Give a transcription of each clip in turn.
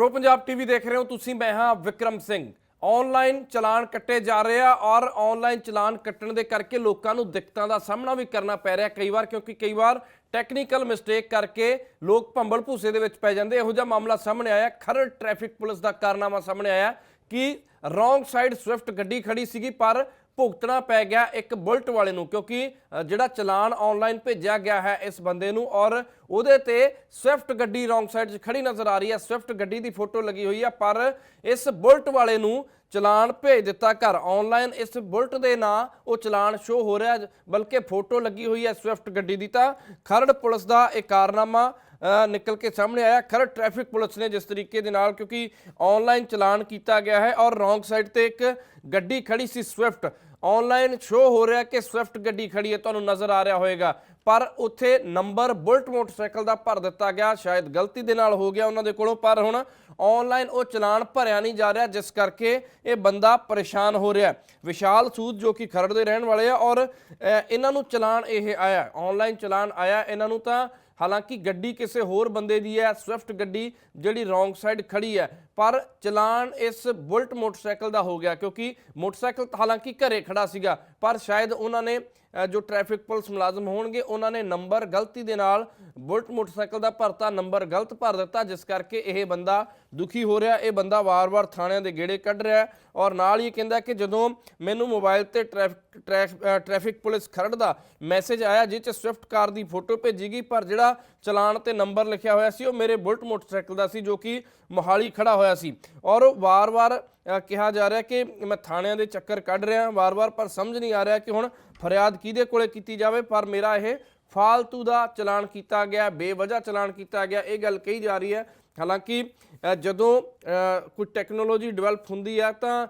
Pro Punjab TV ਦੇਖ ਰਹੇ ਹੋ ਤੁਸੀਂ, ਮੈਂ ਹਾਂ ਵਿਕਰਮ ਸਿੰਘ। ਆਨਲਾਈਨ ਚਲਾਨ ਕੱਟੇ ਜਾ ਰਹੇ ਆ ਔਰ ਆਨਲਾਈਨ ਚਲਾਨ ਕੱਟਣ ਦੇ ਕਰਕੇ ਲੋਕਾਂ ਨੂੰ ਦਿੱਕਤਾਂ ਦਾ ਸਾਹਮਣਾ ਵੀ ਕਰਨਾ ਪੈ ਰਿਹਾ ਕਈ ਵਾਰ, ਕਿਉਂਕਿ ਕਈ ਵਾਰ ਟੈਕਨੀਕਲ ਮਿਸਟੇਕ ਕਰਕੇ ਲੋਕ ਭੰਬਲ ਭੂਸੇ ਦੇ ਵਿੱਚ ਪੈ ਜਾਂਦੇ ਇਹੋ ਜਿਹਾ ਮਾਮਲਾ ਸਾਹਮਣੇ ਆਇਆ, ਖਰੜ ਟ੍ਰੈਫਿਕ ਪੁਲਿਸ ਦਾ ਕਾਰਨਾਮਾ ਸਾਹਮਣੇ ਆਇਆ ਕਿ ਰੋਂਗ ਸਾਈਡ ਸਵਿਫਟ ਗੱਡੀ ਖੜੀ ਸੀਗੀ, ਪਰ ਭੁਗਤਣਾ ਪੈ ਗਿਆ ਇੱਕ ਬੁਲਟ ਵਾਲੇ ਨੂੰ, ਕਿਉਂਕਿ ਜਿਹੜਾ ਚਲਾਨ ਆਨਲਾਈਨ ਭੇਜਿਆ ਗਿਆ ਹੈ ਇਸ ਬੰਦੇ ਨੂੰ ਔਰ ਉਹਦੇ ਤੇ ਸਵਿਫਟ ਗੱਡੀ ਰੋਂਗ ਸਾਈਡ 'ਚ ਖੜੀ ਨਜ਼ਰ ਆ ਰਹੀ ਹੈ। ਸਵਿਫਟ ਗੱਡੀ ਦੀ ਫੋਟੋ ਲੱਗੀ ਹੋਈ ਹੈ, ਪਰ ਇਸ ਬੁਲਟ ਵਾਲੇ ਨੂੰ ਚਲਾਨ ਭੇਜ ਦਿੱਤਾ ਘਰ। ਆਨਲਾਈਨ ਇਸ ਬੁਲਟ ਦੇ ਨਾਂ ਉਹ ਚਲਾਨ ਸ਼ੋ ਹੋ ਰਿਹਾ, ਬਲਕਿ ਫੋਟੋ ਲੱਗੀ ਹੋਈ ਹੈ ਸਵਿਫਟ ਗੱਡੀ ਦੀ ਤਾਂ ਖਰੜ ਪੁਲਿਸ ਦਾ ਇਹ ਕਾਰਨਾਮਾ ਨਿਕਲ ਕੇ ਸਾਹਮਣੇ ਆਇਆ। ਖਰੜ ਟ੍ਰੈਫਿਕ ਪੁਲਿਸ ਨੇ ਜਿਸ ਤਰੀਕੇ ਦੇ ਨਾਲ ਕਿਉਂਕਿ ਆਨਲਾਈਨ ਚਲਾਨ ਕੀਤਾ ਗਿਆ ਹੈ ਔਰ ਰੋਂਗ ਸਾਈਡ ਤੇ ਇੱਕ ਗੱਡੀ ਖੜੀ ਸੀ ਸਵਿਫਟ ਆਨਲਾਈਨ ਸ਼ੋ ਹੋ ਰਿਹਾ ਕਿ ਸਵਿਫਟ ਗੱਡੀ ਖੜੀ ਹੈ, ਤੁਹਾਨੂੰ ਨਜ਼ਰ ਆ ਰਿਹਾ ਹੋਵੇਗਾ। ਪਰ ਉੱਥੇ ਨੰਬਰ ਬੁਲਟ ਮੋਟਰਸਾਈਕਲ ਦਾ ਭਰ ਦਿੱਤਾ ਗਿਆ। ਸ਼ਾਇਦ ਗਲਤੀ ਦੇ ਨਾਲ ਹੋ ਗਿਆ ਉਹਨਾਂ ਦੇ ਕੋਲੋਂ, ਪਰ ਹੁਣ ਆਨਲਾਈਨ ਉਹ ਚਲਾਨ ਭਰਿਆ ਨਹੀਂ ਜਾ ਰਿਹਾ, ਜਿਸ ਕਰਕੇ ਇਹ ਬੰਦਾ ਪਰੇਸ਼ਾਨ ਹੋ ਰਿਹਾ ਵਿਸ਼ਾਲ ਸੂਦ ਜੋ ਕਿ ਖਰੜ ਦੇ ਰਹਿਣ ਵਾਲੇ ਆ ਔਰ ਇਹਨਾਂ ਨੂੰ ਚਲਾਨ ਇਹ ਆਇਆ। ਆਨਲਾਈਨ ਚਲਾਨ ਆਇਆ। ਇਹਨਾਂ ਨੂੰ ਤਾਂ ਹਾਲਾਂਕਿ ਗੱਡੀ ਕਿਸੇ ਹੋਰ ਬੰਦੇ ਦੀ ਹੈ ਸਵਿਫਟ ਗੱਡੀ ਜਿਹੜੀ ਰੋਂਗ ਸਾਈਡ ਖੜੀ ਹੈ। ਪਰ ਚਲਾਨ ਇਸ ਬੁਲਟ ਮੋਟਰਸਾਈਕਲ ਦਾ ਹੋ ਗਿਆ ਕਿਉਂਕਿ ਮੋਟਰਸਾਈਕਲ ਹਾਲਾਂਕਿ ਘਰੇ ਖੜਾ ਸੀਗਾ, ਪਰ ਸ਼ਾਇਦ ਉਹਨਾਂ ਨੇ ਜੋ ਟ੍ਰੈਫਿਕ ਪੁਲਿਸ ਮੁਲਾਜ਼ਮ ਹੋਣਗੇ ਉਹਨਾਂ ਨੇ ਨੰਬਰ ਗਲਤੀ ਦੇ ਨਾਲ ਬੁਲਟ ਮੋਟਰਸਾਈਕਲ ਦਾ ਭਰਤਾ ਨੰਬਰ ਗਲਤ ਭਰ ਦਿੱਤਾ ਜਿਸ ਕਰਕੇ ਇਹ ਬੰਦਾ ਦੁਖੀ ਹੋ ਰਿਹਾ। ਇਹ ਬੰਦਾ ਵਾਰ-ਵਾਰ ਥਾਣਿਆਂ ਦੇ ਗੇੜੇ ਕੱਢ ਰਿਹਾ ਔਰ ਨਾਲ ਹੀ ਕਹਿੰਦਾ ਕਿ ਜਦੋਂ ਮੈਨੂੰ ਮੋਬਾਈਲ ਤੇ ਟ੍ਰੈਫਿਕ ਟ੍ਰੈਫ- ਅ, ਪੁਲਿਸ ਖਰੜ ਦਾ ਮੈਸੇਜ ਆਇਆ ਜਿਸ 'ਚ ਸਵਿਫਟ ਕਾਰ ਦੀ ਫੋਟੋ ਭੇਜੀ ਗਈ ਪਰ ਜਿਹੜਾ ਚਲਾਨ ਤੇ ਨੰਬਰ ਲਿਖਿਆ ਹੋਇਆ ਸੀ ਉਹ ਮੇਰੇ ਬੁਲਟ ਮੋਟਰਸਾਈਕਲ ਦਾ ਸੀ ਜੋ ਕਿ ਮੋਹਾਲੀ ਖੜਾ ਹੋਇਆ ਸੀ। ਔਰ ਉਹ ਵਾਰ-ਵਾਰ ਕਿਹਾ ਜਾ ਰਿਹਾ ਕਿ ਮੈਂ ਥਾਣਿਆਂ ਦੇ ਚੱਕਰ ਕੱਢ ਰਿਹਾ ਵਾਰ-ਵਾਰ ਪਰ ਸਮਝ ਨਹੀਂ ਆ ਰਿਹਾ ਕਿ ਹੁਣ ਫਰਿਆਦ ਕਿਹਦੇ ਕੋਲੇ ਕੀਤੀ ਜਾਵੇ ਪਰ ਮੇਰਾ ਇਹ ਫਾਲਤੂ ਦਾ ਚਲਾਨ ਕੀਤਾ ਗਿਆ ਬੇਵਜ੍ਹਾ ਚਲਾਨ ਕੀਤਾ ਗਿਆ ਇਹ ਗੱਲ ਕਹੀ ਜਾ ਰਹੀ ਹੈ। ਹਾਲਾਂਕਿ ਜਦੋਂ ਅ, ਕੋਈ ਟੈਕਨੋਲੋਜੀ ਡਿਵੈਲਪ ਹੁੰਦੀ ਹੈ ਤਾਂ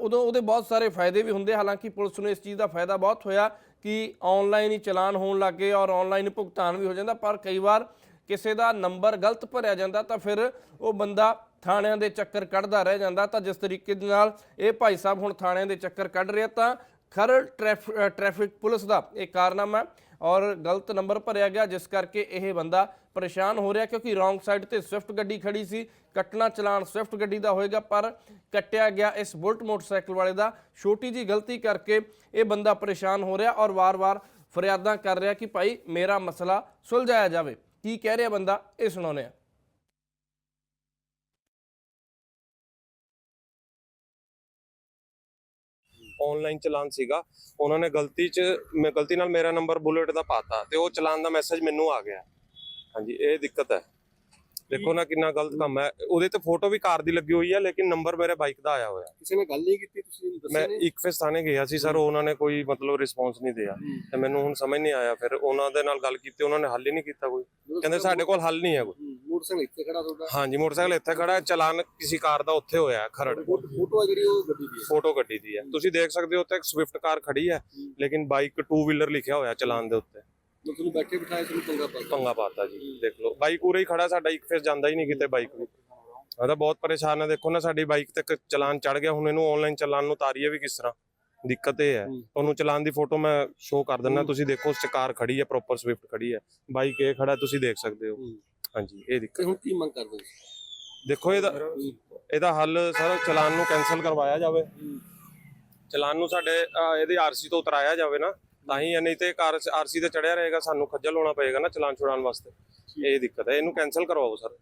ਉਦੋਂ ਉਹਦੇ ਬਹੁਤ ਸਾਰੇ ਫਾਇਦੇ ਵੀ ਹੁੰਦੇ ਹਾਲਾਂਕਿ ਪੁਲਿਸ ਨੂੰ ਇਸ ਚੀਜ਼ ਦਾ ਫਾਇਦਾ ਬਹੁਤ ਹੋਇਆ ਕਿ ਆਨਲਾਈਨ ਹੀ ਚਲਾਨ ਹੋਣ ਲੱਗੇ ਔਰ ਆਨਲਾਈਨ ਭੁਗਤਾਨ ਵੀ ਹੋ ਜਾਂਦਾ ਪਰ ਕਈ ਵਾਰ ਕਿਸੇ ਦਾ ਨੰਬਰ ਗਲਤ ਭਰਿਆ ਜਾਂਦਾ ਤਾਂ ਫਿਰ ਉਹ ਬੰਦਾ ਥਾਣਿਆਂ ਦੇ ਚੱਕਰ ਕੱਢਦਾ ਰਹਿ ਜਾਂਦਾ ਤਾਂ ਜਿਸ ਤਰੀਕੇ ਦੇ ਨਾਲ ਇਹ ਭਾਈ ਸਾਹਿਬ ਹੁਣ ਥਾਣਿਆਂ ਦੇ ਚੱਕਰ ਕੱਢ ਰਿਹਾ ਤਾਂ ਖਰੜ ਟ੍ਰੈਫ- ਟ੍ਰੈਫਿਕ ਪੁਲਿਸ ਦਾ ਇਹ ਕਾਰਨਾਮਾ ਔਰ ਗਲਤ ਨੰਬਰ ਭਰਿਆ ਗਿਆ ਜਿਸ ਕਰਕੇ ਇਹ ਬੰਦਾ ਪਰੇਸ਼ਾਨ ਹੋ ਰਿਹਾ ਕਿਉਂਕਿ ਰੋਂਗ ਸਾਈਡ ਤੇ ਸਵਿਫਟ ਗੱਡੀ ਖੜੀ ਸੀ ਕੱਟਣਾ ਚਲਾਨ ਸਵਿਫਟ ਗੱਡੀ ਦਾ ਹੋਏਗਾ ਪਰ ਕੱਟਿਆ ਗਿਆ ਇਸ ਬੁਲਟ ਮੋਟਰਸਾਈਕਲ ਵਾਲੇ ਦਾ, ਛੋਟੀ ਜੀ ਗਲਤੀ ਕਰਕੇ ਇਹ ਬੰਦਾ ਪਰੇਸ਼ਾਨ ਹੋ ਰਿਹਾ ਔਰ ਵਾਰ-ਵਾਰ ਫਰਿਆਦਾਂ ਕਰ ਰਿਹਾ ਕਿ ਭਾਈ ਮੇਰਾ ਮਸਲਾ ਸੁਲਝਾਇਆ ਜਾਵੇ। ਕੀ ਕਹਿ ਰਿਹਾ ਬੰਦਾ? ਇਹ ਸੁਣਾਉਂਦੇ ਆ ਆਨਲਾਈਨ ਚਲਾਨ ਸੀਗਾ, ਉਹਨਾਂ ਨੇ ਗਲਤੀ ਚ ਮੈਂ ਗਲਤੀ ਨਾਲ ਮੇਰਾ ਨੰਬਰ ਬੁਲੇਟ ਦਾ ਪਾਤਾ ਤੇ ਉਹ ਚਲਾਨ ਦਾ ਮੈਸੇਜ ਮੈਨੂੰ ਆ ਗਿਆ। ਹਾਂਜੀ, ਇਹ ਦਿੱਕਤ ਹੈ। ਦੇਖੋ ਨਾ ਕਿੰਨਾ ਗਲਤ ਕੰਮ ਹੈ। ਉਹਦੇ ਤੇ ਫੋਟੋ ਵੀ ਕਾਰ ਦੀ ਲੱਗੀ ਹੋਈ ਹੈ ਲੇਕਿਨ ਨੰਬਰ ਮੇਰੇ ਬਾਈਕ ਦਾ ਆਇਆ ਹੋਇਆ। ਕਿਸੇ ਨੇ ਗੱਲ ਨਹੀਂ ਕੀਤੀ ਤੁਸੀਂ ਮੈਂ ਦੱਸਿਆ ਨਹੀਂ? ਇੱਕ ਫੇਸ ਥਾਣੇ ਗਿਆ ਸੀ ਸਰ ਉਹਨਾਂ ਨੇ ਕੋਈ ਮਤਲਬ ਰਿਸਪੌਂਸ ਨਹੀਂ ਦਿਆ। ਤੇ ਮੈਨੂੰ ਹੁਣ ਸਮਝ ਨਹੀਂ ਆਇਆ ਫਿਰ ਉਹਨਾਂ ਦੇ ਨਾਲ ਗੱਲ ਕੀਤੀ ਉਹਨਾਂ ਨੇ ਹੱਲ ਹੀ ਨਹੀਂ ਕੀਤਾ ਕੋਈ। ਕਹਿੰਦੇ ਸਾਡੇ ਕੋਲ ਹੱਲ ਨਹੀਂ ਹੈ ਕੋਈ। ਮੋਟਰਸਾਈਕਲ ਇੱਥੇ ਖੜਾ ਤੁਹਾਡਾ? ਹਾਂਜੀ ਮੋਟਰਸਾਈਕਲ ਇੱਥੇ ਖੜਾ ਹੈ ਚਲਾਨ ਕਿਸੇ ਕਾਰ ਦਾ ਉੱਥੇ ਹੋਇਆ ਖਰੜ। ਫੋਟੋ ਜਿਹੜੀ ਉਹ ਗੱਡੀ ਦੀ ਹੈ। ਫੋਟੋ ਗੱਡੀ ਦੀ ਹੈ। ਤੁਸੀਂ ਦੇਖ ਸਕਦੇ ਹੋ ਉੱਥੇ ਇੱਕ ਸਵਿਫਟ ਕਾਰ ਖੜੀ ਹੈ ਲੇਕਿਨ ਬਾਈਕ ਟੂ ਵੀਲਰ ਲਿਖਿਆ ਹੋਇਆ ਚਲਾਨ ਦੇ ਉੱਤੇ। ਮੈਂ ਤੁਹਾਨੂੰ ਬੈਠੇ ਬਿਠਾਏ ਤੁਹਾਨੂੰ ਪੰਗਾ ਪਾ ਪੰਗਾ ਪਾਤਾ ਜੀ ਦੇਖ ਲਓ। ਬਾਈਕ ਉਰੇ ਹੀ ਖੜਾ ਸਾਡਾ ਇੱਕ ਫੇਸ ਜਾਂਦਾ ਹੀ ਨਹੀਂ ਕਿਤੇ ਬਾਈਕ ਵੀ ਮੈਂ ਤਾਂ ਬਹੁਤ ਪਰੇਸ਼ਾਨ ਹੈ ਦੇਖੋ ਨਾ ਸਾਡੀ ਬਾਈਕ ਤੇ ਇੱਕ ਚਲਾਨ ਚੜ ਗਿਆ ਹੁਣ ਇਹਨੂੰ ਆਨਲਾਈਨ ਚਲਾਨ ਨੂੰ ਉਤਾਰੀਏ ਵੀ ਕਿਸ ਤਰ੍ਹਾਂ। ਦਿੱਕਤ ਇਹ ਹੈ। ਤੁਹਾਨੂੰ ਚਲਾਨ ਦੀ ਫੋਟੋ ਮੈਂ ਸ਼ੋਅ ਕਰ ਦਿੰਦਾ ਤੁਸੀਂ ਦੇਖੋ ਉਸ ਚ ਕਾਰ ਖੜੀ ਹੈ ਪ੍ਰੋਪਰ ਸਵਿਫਟ ਖੜੀ ਹੈ। ਬਾਈਕ ਇਹ ਖੜਾ ਤੁਸੀਂ ਦੇਖ ਸਕਦੇ ਹੋ। ਹਾਂਜੀ ਇਹ ਦਿੱਕਤ ਤੇ ਹੁਣ ਕੀ ਮੰਗ ਕਰਦੇ ਹੋ? ਦੇਖੋ ਇਹਦਾ ਇਹਦਾ ਹੱਲ ਸਰ ਚਲਾਨ ਨੂੰ ਕੈਨਸਲ ਕਰਵਾਇਆ ਜਾਵੇ। ਚਲਾਨ ਨੂੰ ਸਾਡੇ ਇਹਦੀ ਆਰਸੀ ਤੋਂ ਉਤਰਾਇਆ ਜਾਵੇ ਨਾ। ਤਾਂ ਹੀ ਹੈ, ਨਹੀਂ ਤੇ ਕਾਰ ਆਰਸੀ ਤੇ ਚੜਿਆ ਰਹੇਗਾ ਸਾਨੂੰ ਖੱਜਲ ਹੋਣਾ ਪਏਗਾ ਨਾ ਚਲਾਨ ਛੁਡਾਉਣ ਵਾਸਤੇ। ਇਹ ਦਿੱਕਤ ਹੈ ਇਹਨੂੰ ਕੈਨਸਲ ਕਰਵਾਓ ਸਰ।